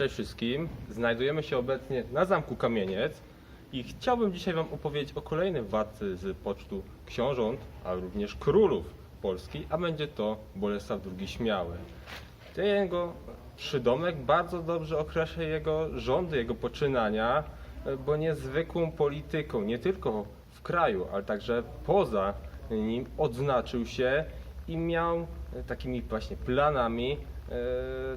Cześć wszystkim. Znajdujemy się obecnie na Zamku Kamieniec i chciałbym dzisiaj Wam opowiedzieć o kolejnym władcy z pocztu książąt, a również królów Polski, a będzie to Bolesław II Śmiały. Ten jego przydomek bardzo dobrze określa jego rządy, jego poczynania, bo niezwykłą polityką, nie tylko w kraju, ale także poza nim odznaczył się i miał takimi właśnie planami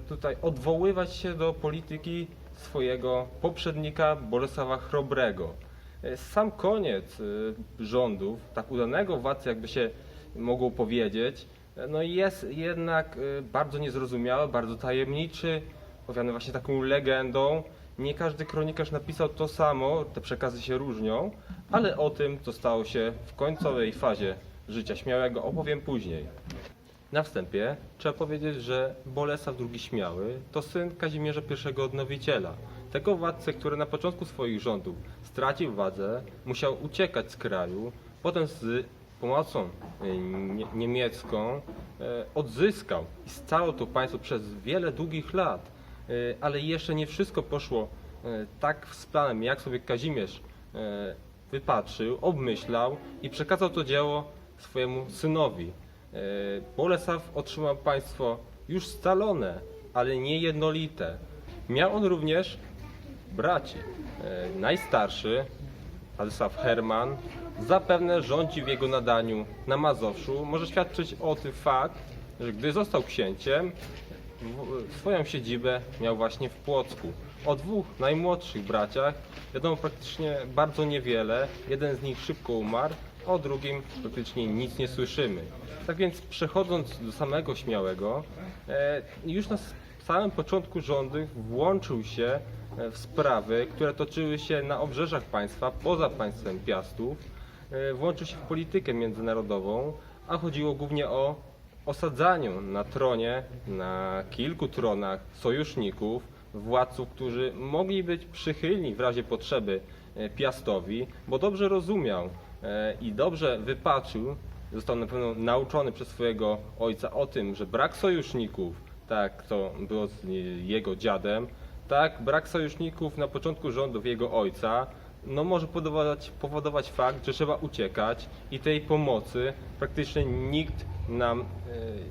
tutaj odwoływać się do polityki swojego poprzednika Bolesława Chrobrego. E, Sam koniec e, rządów, tak udanego władcy, jakby się mogło powiedzieć, e, no jest jednak e, bardzo niezrozumiały, bardzo tajemniczy, owiany właśnie taką legendą. Nie każdy kronikarz napisał to samo, te przekazy się różnią, ale o tym, co stało się w końcowej fazie życia śmiałego, opowiem później. Na wstępie trzeba powiedzieć, że Bolesław II Śmiały to syn Kazimierza I Odnowiciela. Tego władcę, który na początku swoich rządów stracił władzę, musiał uciekać z kraju, potem z pomocą nie- niemiecką e, odzyskał i scalał to państwo przez wiele długich lat. Y, Ale jeszcze nie wszystko poszło e, tak z planem, jak sobie Kazimierz e, wypatrzył, obmyślał i przekazał to dzieło swojemu synowi. E, Bolesław otrzymał państwo już scalone, ale nie jednolite. Miał on również braci. E, Najstarszy, Władysław Herman, zapewne rządzi w jego nadaniu na Mazowszu. Może świadczyć o tym fakt, że gdy został księciem, swoją siedzibę miał właśnie w Płocku. O dwóch najmłodszych braciach wiadomo praktycznie bardzo niewiele. Jeden z nich szybko umarł, o drugim praktycznie nic nie słyszymy. Tak więc przechodząc do samego Śmiałego, e, już na samym początku rządów włączył się e, w sprawy, które toczyły się na obrzeżach państwa, poza państwem Piastów. E, Włączył się w politykę międzynarodową, a chodziło głównie o osadzaniu na tronie, na kilku tronach sojuszników, władców, którzy mogli być przychylni w razie potrzeby Piastowi, bo dobrze rozumiał i dobrze wypatrzył, został na pewno nauczony przez swojego ojca o tym, że brak sojuszników, tak to było z e, jego dziadem, tak brak sojuszników na początku rządów jego ojca, no może powodować, powodować fakt, że trzeba uciekać i tej pomocy praktycznie nikt nam e,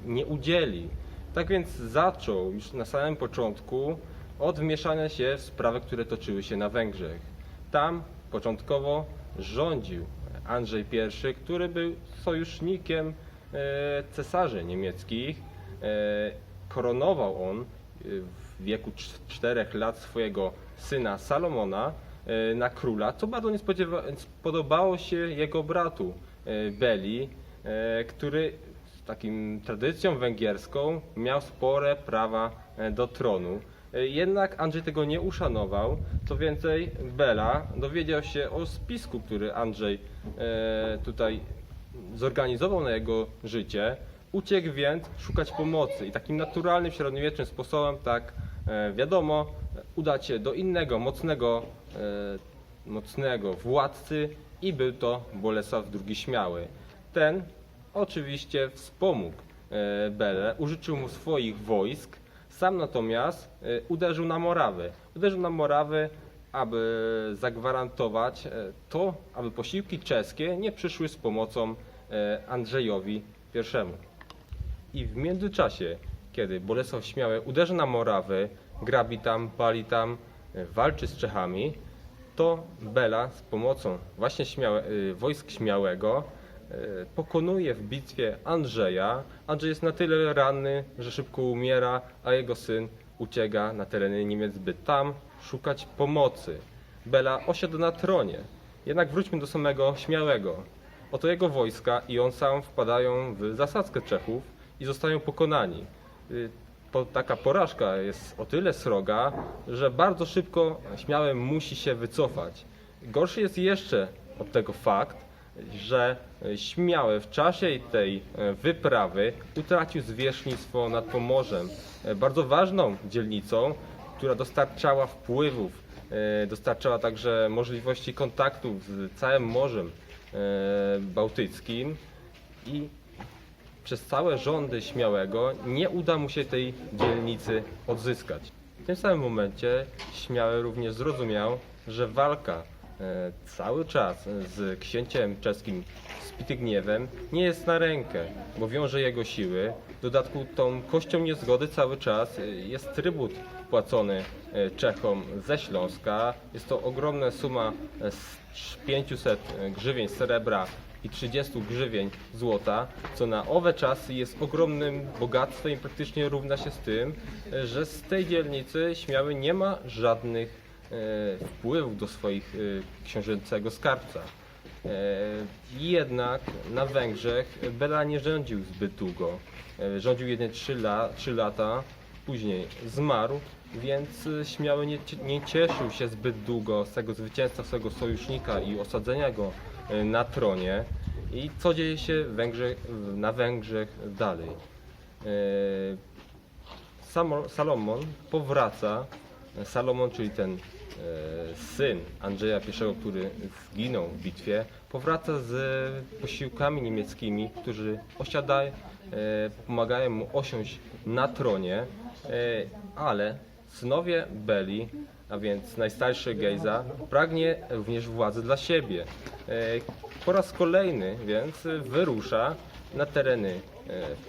nie udzieli. Tak więc zaczął już na samym początku od wmieszania się w sprawy, które toczyły się na Węgrzech. Tam początkowo rządził Andrzej I, który był sojusznikiem e, cesarzy niemieckich. E, Koronował on e, w wieku 4 lat swojego syna Salomona na króla, co bardzo nie spodobało się jego bratu Beli, który z takim tradycją węgierską miał spore prawa do tronu. Jednak Andrzej tego nie uszanował. Co więcej, Bela dowiedział się o spisku, który Andrzej e, tutaj zorganizował na jego życie. Uciekł więc szukać pomocy i takim naturalnym, średniowiecznym sposobem, tak e, wiadomo, udać się do innego, mocnego, e, mocnego władcy i był to Bolesław II Śmiały. Ten oczywiście wspomógł Belę, użyczył mu swoich wojsk, sam natomiast e, uderzył na Morawy. Uderzył na Morawy, aby zagwarantować e, to, aby posiłki czeskie nie przyszły z pomocą e, Andrzejowi I. I w międzyczasie, kiedy Bolesław Śmiały uderzy na Morawy, grabi tam, pali tam, e, walczy z Czechami, to Bela z pomocą właśnie śmiałe, y, wojsk Śmiałego y, pokonuje w bitwie Andrzeja. Andrzej jest na tyle ranny, że szybko umiera, a jego syn ucieka na tereny Niemiec, by tam szukać pomocy. Bela osiadł na tronie. Jednak wróćmy do samego Śmiałego. Oto jego wojska i on sam wpadają w zasadzkę Czechów i zostają pokonani. Y, po, taka porażka jest o tyle sroga, że bardzo szybko Śmiały musi się wycofać. Gorszy jest jeszcze od tego fakt, że Śmiały w czasie tej e, wyprawy utracił zwierzchnictwo nad Pomorzem. E, Bardzo ważną dzielnicą, która dostarczała wpływów, e, dostarczała także możliwości kontaktów z całym Morzem e, Bałtyckim i przez całe rządy Śmiałego nie uda mu się tej dzielnicy odzyskać. W tym samym momencie Śmiały również zrozumiał, że walka e, cały czas z księciem czeskim Spitygniewem nie jest na rękę, bo wiąże jego siły. W dodatku tą kością niezgody cały czas e, jest trybut płacony e, Czechom ze Śląska. Jest to ogromna suma e, z 500 grzywień srebra i 30 grzywień złota, co na owe czasy jest ogromnym bogactwem i praktycznie równa się z tym, e, że z tej dzielnicy Śmiały nie ma żadnych e, wpływów do swoich e, książęcego skarbca. E, Jednak na Węgrzech Bela nie rządził zbyt długo. E, Rządził jedynie 3, la, 3 lata, później zmarł, więc e, Śmiały nie, nie cieszył się zbyt długo z tego zwycięstwa swojego sojusznika i osadzenia go e, na tronie. I co dzieje się na Węgrzech dalej? E, Salomon powraca, Salomon, czyli ten e, syn Andrzeja I, który zginął w bitwie, powraca z posiłkami niemieckimi, którzy osiadają, e, pomagają mu osiąść na tronie, e, ale synowie Beli, a więc najstarszy Gejza, pragnie również władzy dla siebie. E, Po raz kolejny więc wyrusza na tereny e,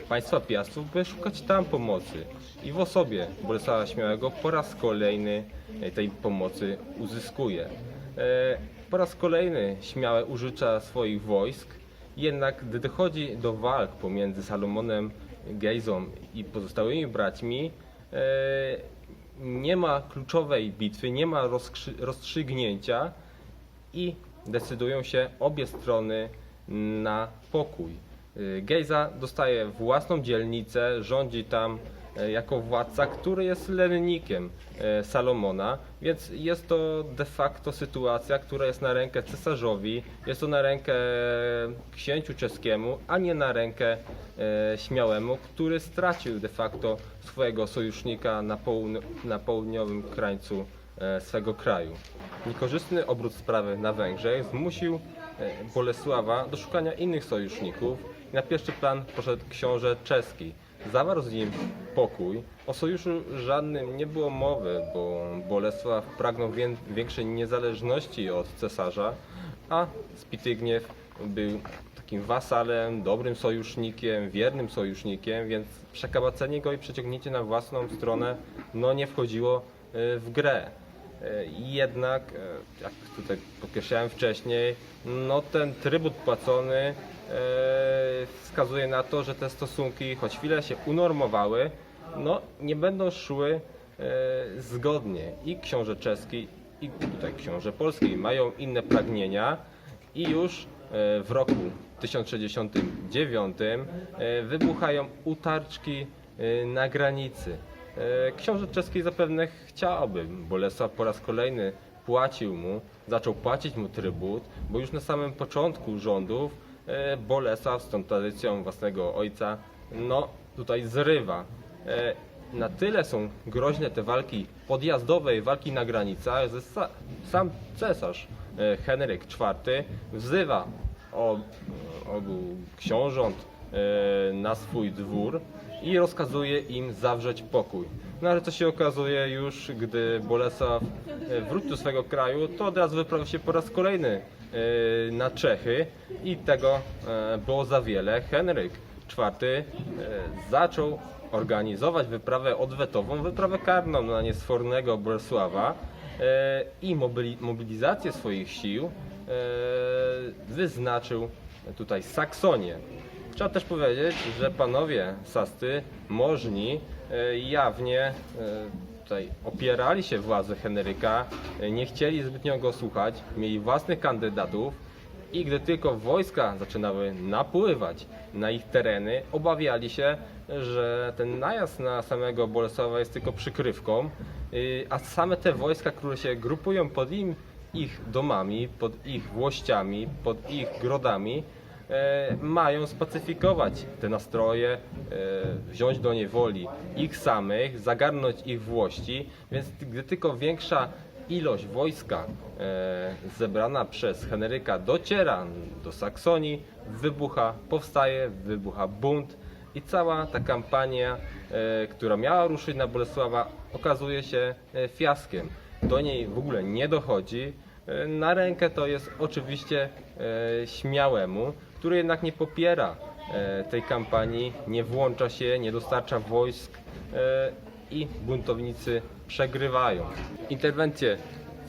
państwa Piastów, by szukać tam pomocy. I w osobie Bolesława Śmiałego po raz kolejny e, tej pomocy uzyskuje. E, Po raz kolejny Śmiałe użycza swoich wojsk, jednak gdy dochodzi do walk pomiędzy Salomonem Gejzą i pozostałymi braćmi, e, nie ma kluczowej bitwy, nie ma rozstrzygnięcia i decydują się obie strony na pokój. Y, Gejza dostaje własną dzielnicę, rządzi tam e, jako władca, który jest lennikiem e, Salomona, więc jest to de facto sytuacja, która jest na rękę cesarzowi, jest to na rękę księciu czeskiemu, a nie na rękę śmiałemu, który stracił de facto swojego sojusznika na, połudn- na południowym krańcu swego kraju. Niekorzystny obrót sprawy na Węgrzech zmusił Bolesława do szukania innych sojuszników. Na pierwszy plan poszedł książę czeski. Zawarł z nim pokój. O sojuszu żadnym nie było mowy, bo Bolesław pragnął wię- większej niezależności od cesarza, a Spitygniew był takim wasalem, dobrym sojusznikiem, wiernym sojusznikiem, więc przekabacenie go i przeciągnięcie na własną stronę no, nie wchodziło e, w grę. E, Jednak, e, jak tutaj podkreślałem wcześniej, no ten trybut płacony e, wskazuje na to, że te stosunki, choć chwilę się unormowały, no nie będą szły zgodnie. I książę czeski, i tutaj książę polski mają inne pragnienia i już w roku 1069 e, wybuchają utarczki na granicy. E, Książę czeski zapewne chciałby, Bolesław po raz kolejny płacił mu, zaczął płacić mu trybut, bo już na samym początku rządów e, Bolesław z tą tradycją własnego ojca, no tutaj zrywa. E, Na tyle są groźne te walki podjazdowe i walki na granicach, że sa, sam cesarz Henryk IV wzywa obu książąt na swój dwór i rozkazuje im zawrzeć pokój. No ale co się okazuje już, gdy Bolesław e, wrócił do swego kraju, to od razu wyprawił się po raz kolejny e, na Czechy i tego e, było za wiele. Henryk IV e, zaczął organizować wyprawę odwetową, wyprawę karną na niesfornego Bolesława e, i mobili- mobilizację swoich sił e, wyznaczył tutaj Saksonię. Trzeba też powiedzieć, że panowie Sasty, możni, e, jawnie e, tutaj opierali się władzy Henryka, e, nie chcieli zbytnio go słuchać, mieli własnych kandydatów i gdy tylko wojska zaczynały napływać na ich tereny, obawiali się, że ten najazd na samego Bolesława jest tylko przykrywką, a same te wojska, które się grupują pod im, ich domami, pod ich włościami, pod ich grodami, mają spacyfikować te nastroje, e, wziąć do niewoli ich samych, zagarnąć ich włości, więc gdy tylko większa ilość wojska e, zebrana przez Henryka dociera do Saksonii, wybucha, powstaje, wybucha bunt I cała ta kampania, e, która miała ruszyć na Bolesława, okazuje się e, fiaskiem. Do niej w ogóle nie dochodzi. E, Na rękę to jest oczywiście e, śmiałemu, który jednak nie popiera e, tej kampanii, nie włącza się, nie dostarcza wojsk e, i buntownicy przegrywają. Interwencje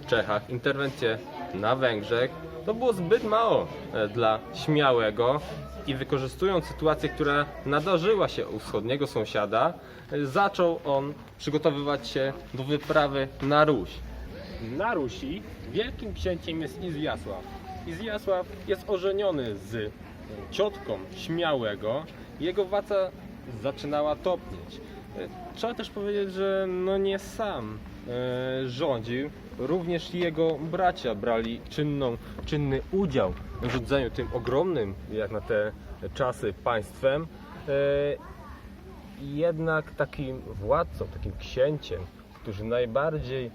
w Czechach, interwencje na Węgrzech to było zbyt mało e, dla śmiałego i wykorzystując sytuację, która nadarzyła się u wschodniego sąsiada, zaczął on przygotowywać się do wyprawy na Ruś. Na Rusi wielkim księciem jest Izjasław. Izjasław jest ożeniony z ciotką Śmiałego. Jego władza zaczynała topnieć. E, Trzeba też powiedzieć, że no nie sam e, rządził, również jego bracia brali czynną, czynny udział w rządzeniu tym ogromnym, jak na te czasy, państwem. E, jednak takim władcą, takim księciem, który najbardziej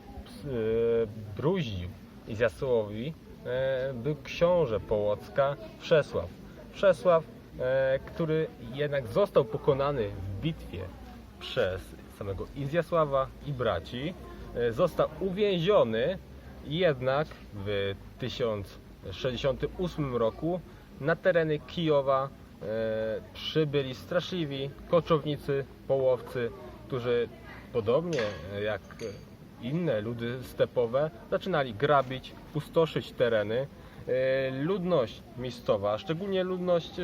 bruździł Izjasławowi, e, był książę Połocka Przesław. Przesław, e, który jednak został pokonany w bitwie przez samego Izjasława i braci. E, Został uwięziony, jednak w 1068 roku na tereny Kijowa e, przybyli straszliwi koczownicy, połowcy, którzy podobnie jak inne ludy stepowe zaczynali grabić, pustoszyć tereny. E, Ludność miejscowa, szczególnie ludność e,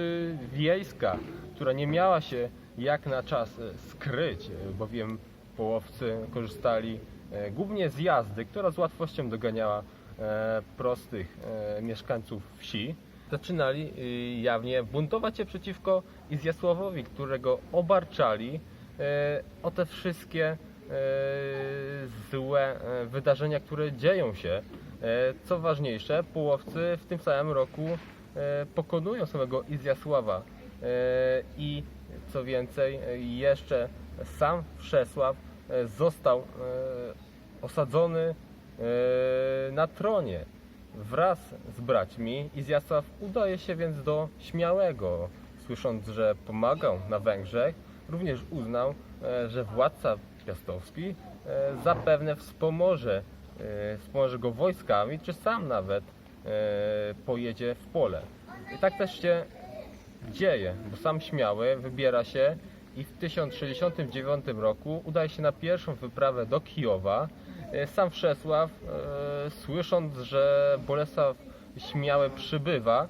wiejska, która nie miała się jak na czas e, skryć, bowiem połowcy korzystali głównie z jazdy, która z łatwością doganiała prostych mieszkańców wsi. Zaczynali jawnie buntować się przeciwko Izjasławowi, którego obarczali o te wszystkie złe wydarzenia, które dzieją się. E, Co ważniejsze, połowcy w tym samym roku e, pokonują samego Izjasława E, i co więcej, jeszcze sam Wszesław został osadzony na tronie wraz z braćmi. Izjasław udaje się więc do Śmiałego, słysząc, że pomagał na Węgrzech, również uznał, że władca piastowski zapewne wspomoże, wspomoże go wojskami, czy sam nawet e, pojedzie w pole. I tak też się dzieje, bo sam Śmiały wybiera się i w 1069 roku udaje się na pierwszą wyprawę do Kijowa. E, Sam Wszesław, e, słysząc, że Bolesław Śmiały przybywa e,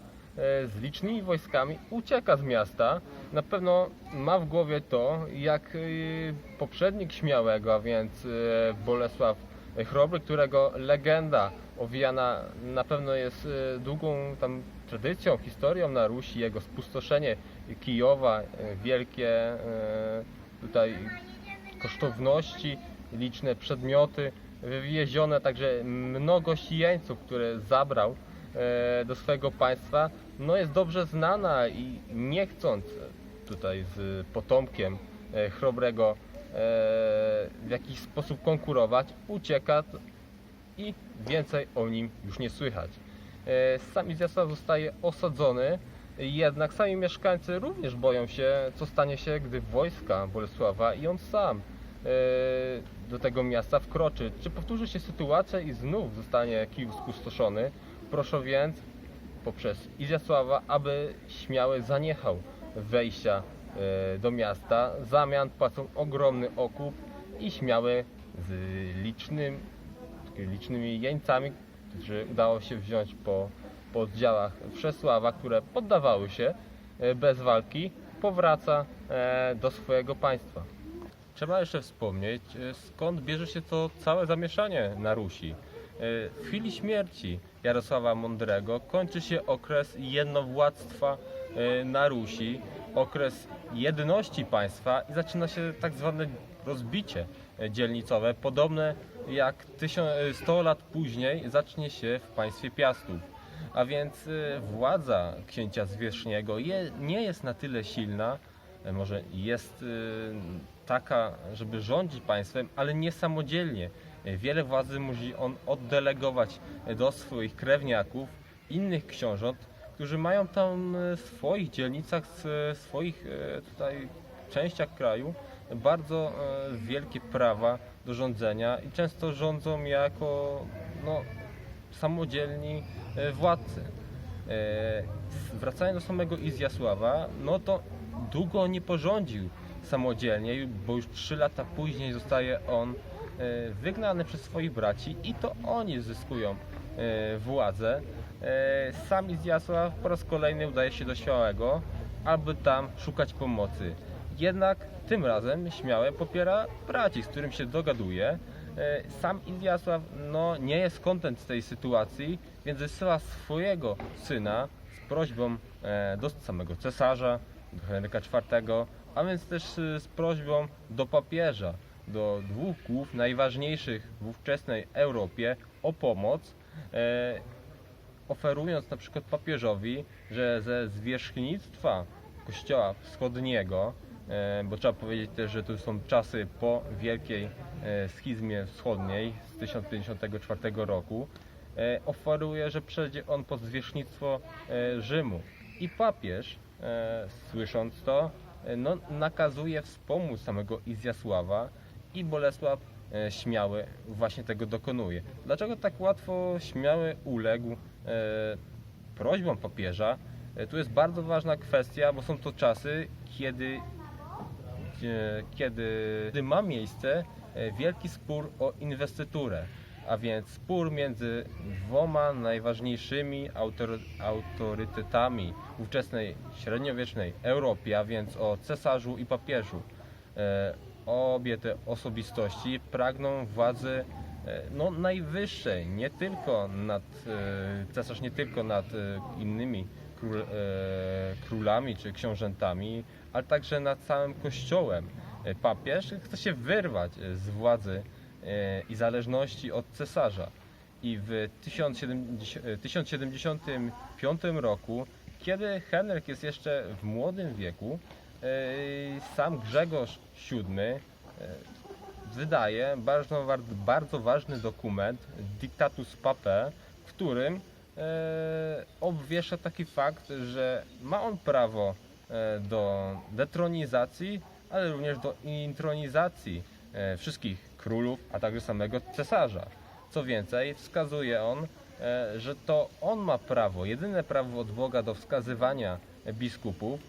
z licznymi wojskami, ucieka z miasta. Na pewno ma w głowie to, jak e, poprzednik Śmiałego, a więc e, Bolesław Chrobry, którego legenda owijana na pewno jest e, długą tam tradycją, historią na Rusi, jego spustoszenie Kijowa, e, wielkie e, tutaj kosztowności, liczne przedmioty wywiezione, także mnogość jeńców, które zabrał do swojego państwa, no jest dobrze znana i nie chcąc tutaj z potomkiem Chrobrego w jakiś sposób konkurować, ucieka i więcej o nim już nie słychać. E, Sam Izjasław zostaje osadzony, jednak sami mieszkańcy również boją się, co stanie się, gdy wojska Bolesława i on sam e, do tego miasta wkroczy. Czy powtórzy się sytuacja i znów zostanie Kijów spustoszony? Proszę więc poprzez Izjasława, aby śmiały zaniechał wejścia e, do miasta. W zamian płacą ogromny okup i śmiały z licznym, licznymi jeńcami, którzy udało się wziąć po, po oddziałach Przesława, które poddawały się e, bez walki, powraca e, do swojego państwa. Trzeba jeszcze wspomnieć, e, skąd bierze się to całe zamieszanie na Rusi. E, W chwili śmierci Jarosława Mądrego kończy się okres jednowładztwa e, na Rusi, okres jedności państwa i zaczyna się tak zwane rozbicie e, dzielnicowe, podobne jak tysiąc- e, 100 lat później zacznie się w państwie Piastów. A więc e, władza księcia zwierzchniego nie jest na tyle silna, może jest taka, żeby rządzić państwem, ale nie samodzielnie. Wiele władzy musi on oddelegować do swoich krewniaków, innych książąt, którzy mają tam e, w swoich dzielnicach, s- swoich e, tutaj częściach kraju bardzo e, wielkie prawa do rządzenia i często rządzą jako no, samodzielni e, władcy. E, Wracając do samego Izjasława, no to długo nie porządził samodzielnie, bo już trzy lata później zostaje on e, wygnany przez swoich braci i to oni zyskują e, władzę. E, Sam Izjasław po raz kolejny udaje się do Śmiałego, aby tam szukać pomocy. Jednak tym razem Śmiałe popiera braci, z którym się dogaduje. E, Sam Izjasław no, nie jest kontent z tej sytuacji, więc wysyła swojego syna z prośbą e, do samego cesarza, do Henryka IV, a więc też z prośbą do papieża, do dwóch głów najważniejszych w ówczesnej Europie o pomoc, oferując na przykład papieżowi, że ze zwierzchnictwa kościoła wschodniego, e, bo trzeba powiedzieć też, że to są czasy po wielkiej e, schizmie wschodniej z 1054 roku, e, oferuje, że przejdzie on pod zwierzchnictwo Rzymu. I papież, słysząc to, no, nakazuje wspomóc samego Izjasława i Bolesław Śmiały właśnie tego dokonuje. Dlaczego tak łatwo Śmiały uległ e, prośbom papieża? E, Tu jest bardzo ważna kwestia, bo są to czasy, kiedy gdzie- kiedy, ma miejsce e, wielki spór o inwestyturę, a więc spór między dwoma najważniejszymi autor, autorytetami ówczesnej średniowiecznej Europie, a więc o cesarzu i papieżu. E, Obie te osobistości pragną władzy e, no, najwyższej, nie tylko nad, e, cesarz nie tylko nad e, innymi król, e, królami czy książętami, ale także nad całym kościołem. E, Papież chce się wyrwać e, z władzy e, i zależności od cesarza. I w 1070, e, 1075 roku, kiedy Henryk jest jeszcze w młodym wieku, e, sam Grzegorz VII e, wydaje bardzo, bardzo ważny dokument, Dictatus Papae, w którym e, obwiesza taki fakt, że ma on prawo e, do detronizacji, ale również do intronizacji e, wszystkich królów, a także samego cesarza. Co więcej, wskazuje on, że to on ma prawo, jedyne prawo od Boga do wskazywania biskupów,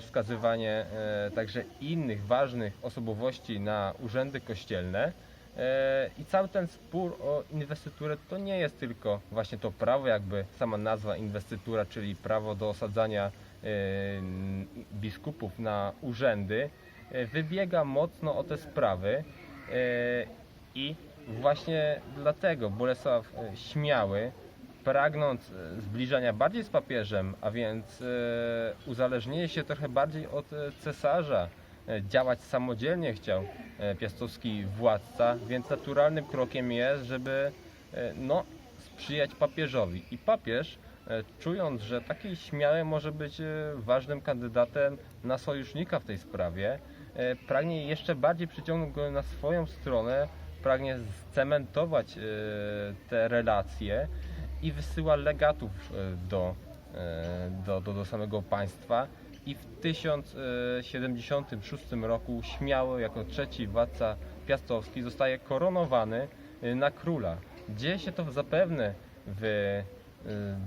wskazywanie e, także innych ważnych osobowości na urzędy kościelne. E, I cały ten spór o inwestyturę to nie jest tylko właśnie to prawo, jakby sama nazwa inwestytura, czyli prawo do osadzania e, biskupów na urzędy, e, wybiega mocno o te sprawy e, i właśnie dlatego Bolesław e, Śmiały, pragnąc e, zbliżania bardziej z papieżem, a więc e, uzależnienie się trochę bardziej od e, cesarza, działać samodzielnie chciał piastowski władca, więc naturalnym krokiem jest, żeby no, sprzyjać papieżowi. I papież, czując, że taki śmiały może być ważnym kandydatem na sojusznika w tej sprawie, pragnie jeszcze bardziej przyciągnąć go na swoją stronę, pragnie scementować te relacje i wysyła legatów e, do, e, do, do, do samego państwa. I w 1076 roku śmiało jako trzeci władca piastowski zostaje koronowany e, na króla. Dzieje się to zapewne w, e,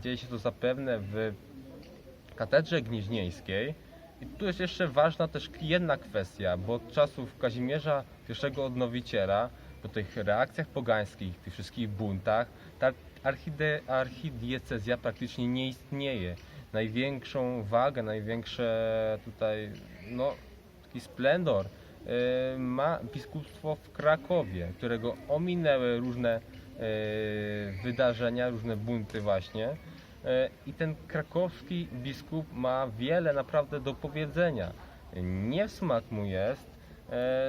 dzieje się to zapewne w katedrze gnieźnieńskiej. I tu jest jeszcze ważna też jedna kwestia, bo od czasów Kazimierza I Odnowiciela, po tych reakcjach pogańskich, tych wszystkich buntach, ta archide, archidiecezja praktycznie nie istnieje. Największą wagę, największe tutaj, no, taki splendor e, ma biskupstwo w Krakowie, którego ominęły różne e, wydarzenia, różne bunty właśnie. E, I ten krakowski biskup ma wiele naprawdę do powiedzenia. Nie w smak mu jest,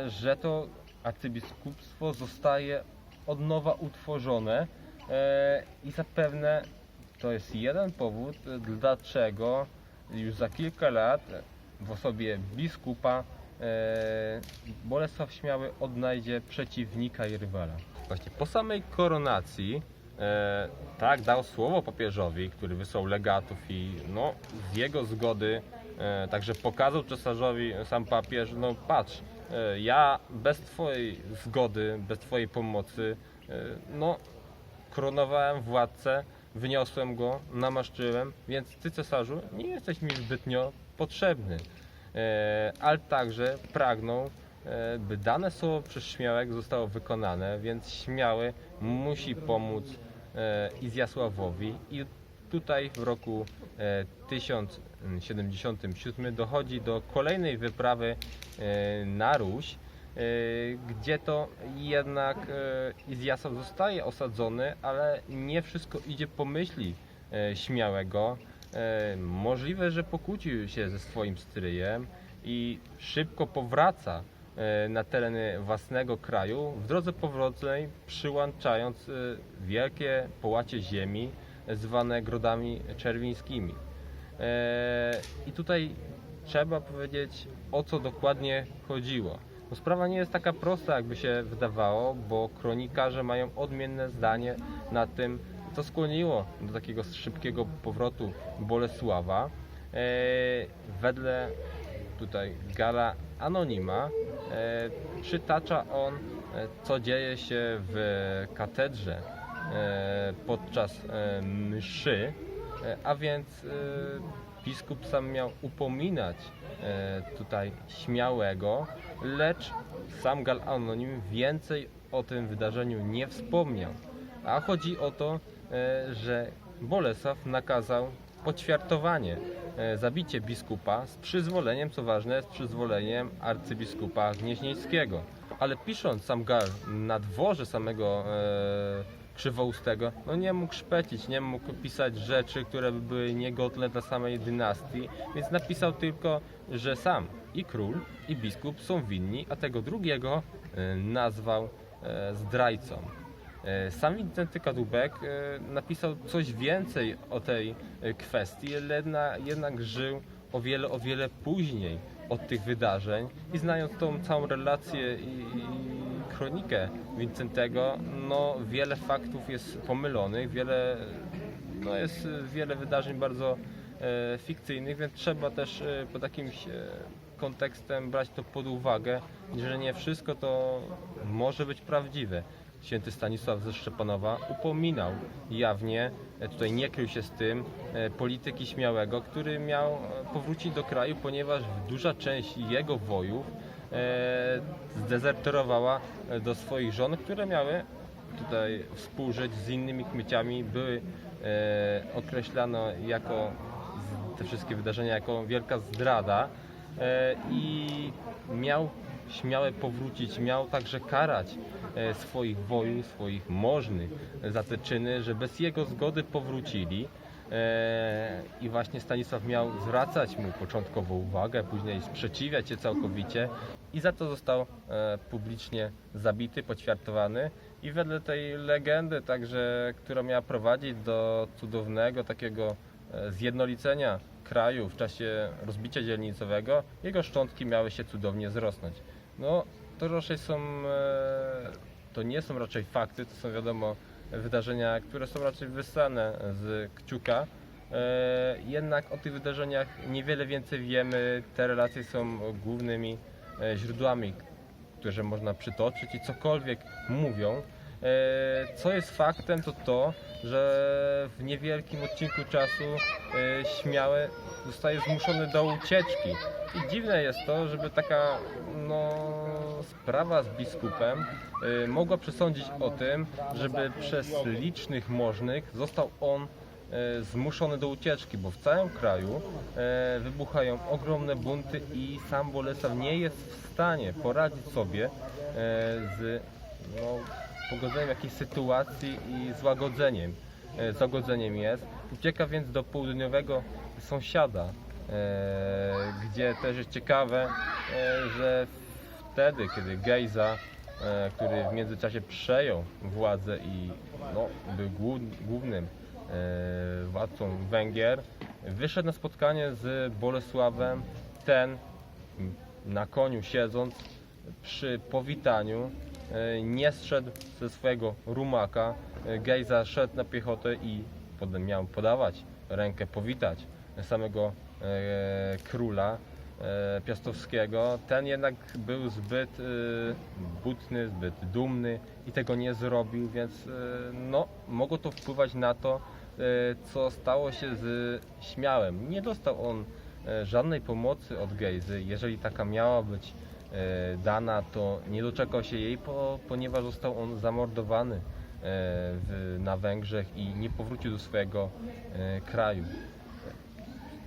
że to arcybiskupstwo zostaje od nowa utworzone i zapewne to jest jeden powód, e, dlaczego już za kilka lat w osobie biskupa e, Bolesław Śmiały odnajdzie przeciwnika i rywala. Właśnie po samej koronacji e, tak dał słowo papieżowi, który wysłał legatów i no, z jego zgody E, Także pokazał cesarzowi sam papież, no patrz, e, ja bez twojej zgody, bez twojej pomocy, e, no koronowałem władcę, wyniosłem go, namaszczyłem, więc ty cesarzu nie jesteś mi zbytnio potrzebny. E, ale także pragnął, e, by dane słowo przez Śmiałek zostało wykonane, więc Śmiały musi pomóc e, Izjasławowi i tutaj w roku e, 1077 dochodzi do kolejnej wyprawy na Ruś, gdzie to jednak e, Izjasław zostaje osadzony, ale nie wszystko idzie po myśli e, Śmiałego. Możliwe, że pokłócił się ze swoim stryjem i szybko powraca na tereny własnego kraju, w drodze powrotnej przyłączając wielkie połacie ziemi zwane grodami czerwińskimi. I tutaj trzeba powiedzieć, o co dokładnie chodziło. Bo sprawa nie jest taka prosta, jakby się wydawało, bo kronikarze mają odmienne zdanie na tym, co skłoniło do takiego szybkiego powrotu Bolesława. E, wedle tutaj Gala Anonima e, przytacza on, e, co dzieje się w katedrze e, podczas e, mszy, e, a więc e, biskup sam miał upominać e, tutaj śmiałego, lecz sam Gal Anonim więcej o tym wydarzeniu nie wspomniał. A chodzi o to, e, że Bolesław nakazał poćwiartowanie, e, zabicie biskupa z przyzwoleniem, co ważne, z przyzwoleniem arcybiskupa Gnieźnieńskiego. Ale pisząc sam Gal na dworze samego Krzywoustego, no nie mógł szpecić, nie mógł pisać rzeczy, które by były niegodne dla samej dynastii, więc napisał tylko, że sam i król, i biskup są winni, a tego drugiego e, nazwał e, zdrajcą. E, Sam Wincenty Kadłubek napisał coś więcej o tej kwestii, jednak żył o wiele, o wiele później od tych wydarzeń i znając tą całą relację i, i kronikę Wincentego, no wiele faktów jest pomylonych, wiele, no jest wiele wydarzeń bardzo e, fikcyjnych, więc trzeba też e, pod jakimś e, kontekstem brać to pod uwagę, że nie wszystko to może być prawdziwe. Święty Stanisław ze Szczepanowa upominał jawnie, e, tutaj nie krył się z tym, e, polityki śmiałego, który miał e, powrócić do kraju, ponieważ duża część jego wojów zdezerterowała do swoich żon, które miały tutaj współżyć z innymi kmiciami, były określane jako te wszystkie wydarzenia jako wielka zdrada i miał śmiałe powrócić, miał także karać swoich wojów, swoich możnych za te czyny, że bez jego zgody powrócili. E, I właśnie Stanisław miał zwracać mu początkowo uwagę, później sprzeciwiać się całkowicie i za to został e, publicznie zabity, poćwiartowany. I wedle tej legendy, także, która miała prowadzić do cudownego takiego e, zjednolicenia kraju w czasie rozbicia dzielnicowego, jego szczątki miały się cudownie zrosnąć. No, to raczej są, e, to nie są raczej fakty, to są wiadomo wydarzenia, które są raczej wyssane z kciuka. E, jednak o tych wydarzeniach niewiele więcej wiemy. Te relacje są głównymi e, źródłami, które można przytoczyć i cokolwiek mówią. Co jest faktem, to to, że w niewielkim odcinku czasu śmiałe zostaje zmuszony do ucieczki. I dziwne jest to, żeby taka no, sprawa z biskupem e, mogła przesądzić o tym, żeby przez licznych możnych został on e, zmuszony do ucieczki, bo w całym kraju e, wybuchają ogromne bunty i sam Bolesław nie jest w stanie poradzić sobie z no, pogodzeniem jakiejś sytuacji i złagodzeniem. Złagodzeniem jest. Ucieka więc do południowego sąsiada, gdzie też jest ciekawe, że wtedy, kiedy Gejza, e, który w międzyczasie przejął władzę i no, był głó- głównym e, władcą Węgier, wyszedł na spotkanie z Bolesławem. Ten na koniu siedząc przy powitaniu e, nie zszedł ze swojego rumaka. Gejza szedł na piechotę i miał podawać rękę, powitać samego króla Piastowskiego, ten jednak był zbyt e, butny, zbyt dumny i tego nie zrobił, więc e, no, mogło to wpływać na to, e, co stało się z Śmiałem. Nie dostał on e, żadnej pomocy od Gejzy. Jeżeli taka miała być e, dana, to nie doczekał się jej, po, ponieważ został on zamordowany e, na Węgrzech i nie powrócił do swojego e, kraju.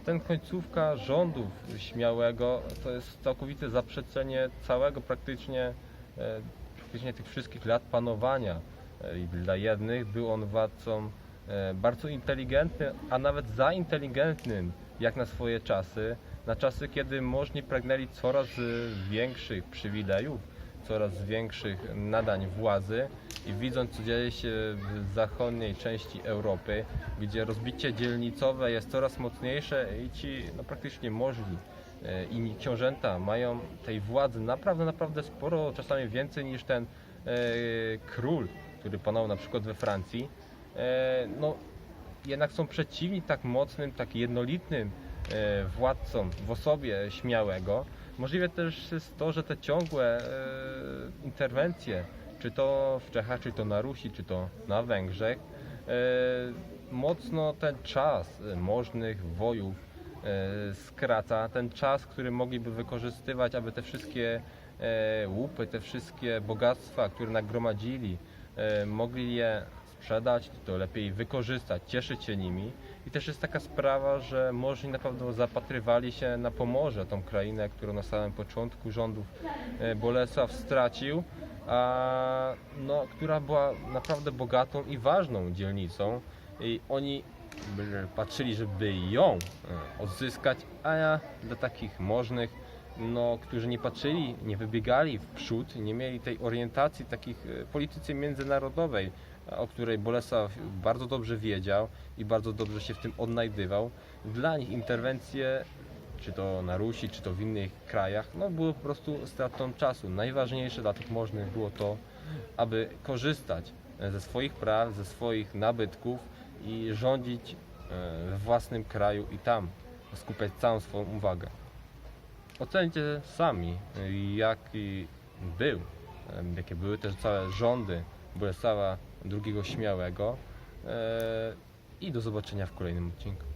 Ten końcówka rządów śmiałego to jest całkowite zaprzeczenie całego praktycznie, e, praktycznie tych wszystkich lat panowania. E, I dla jednych był on władcą e, bardzo inteligentnym, a nawet za inteligentnym jak na swoje czasy, na czasy, kiedy możni pragnęli coraz większych przywilejów, coraz większych nadań władzy i widząc co dzieje się w zachodniej części Europy, gdzie rozbicie dzielnicowe jest coraz mocniejsze i ci no, praktycznie możni e, inni książęta mają tej władzy naprawdę, naprawdę sporo, czasami więcej niż ten e, król, który panował na przykład we Francji. E, no, jednak są przeciwni tak mocnym, tak jednolitnym e, władcom w osobie śmiałego. Możliwe też jest to, że te ciągłe e, interwencje, czy to w Czechach, czy to na Rusi, czy to na Węgrzech, e, mocno ten czas e, możnych wojów skraca, ten czas, który mogliby wykorzystywać, aby te wszystkie łupy, te wszystkie bogactwa, które nagromadzili, mogli je sprzedać, to lepiej wykorzystać, cieszyć się nimi. I też jest taka sprawa, że możni na pewno zapatrywali się na Pomorze, tą krainę, którą na samym początku rządów e, Bolesław stracił, a no, która była naprawdę bogatą i ważną dzielnicą. I oni patrzyli, żeby ją e, odzyskać, a ja dla takich możnych, no, którzy nie patrzyli, nie wybiegali w przód, nie mieli tej orientacji takich e, polityce międzynarodowej, o której Bolesław bardzo dobrze wiedział i bardzo dobrze się w tym odnajdywał. Dla nich interwencje, czy to na Rusi, czy to w innych krajach, no były po prostu stratą czasu. Najważniejsze dla tych możnych było to, aby korzystać ze swoich praw, ze swoich nabytków i rządzić e, we własnym kraju i tam skupiać całą swoją uwagę. Ocencie sami, e, jaki był, e, jakie były też całe rządy Bolesława II Śmiałego e, i do zobaczenia w kolejnym odcinku.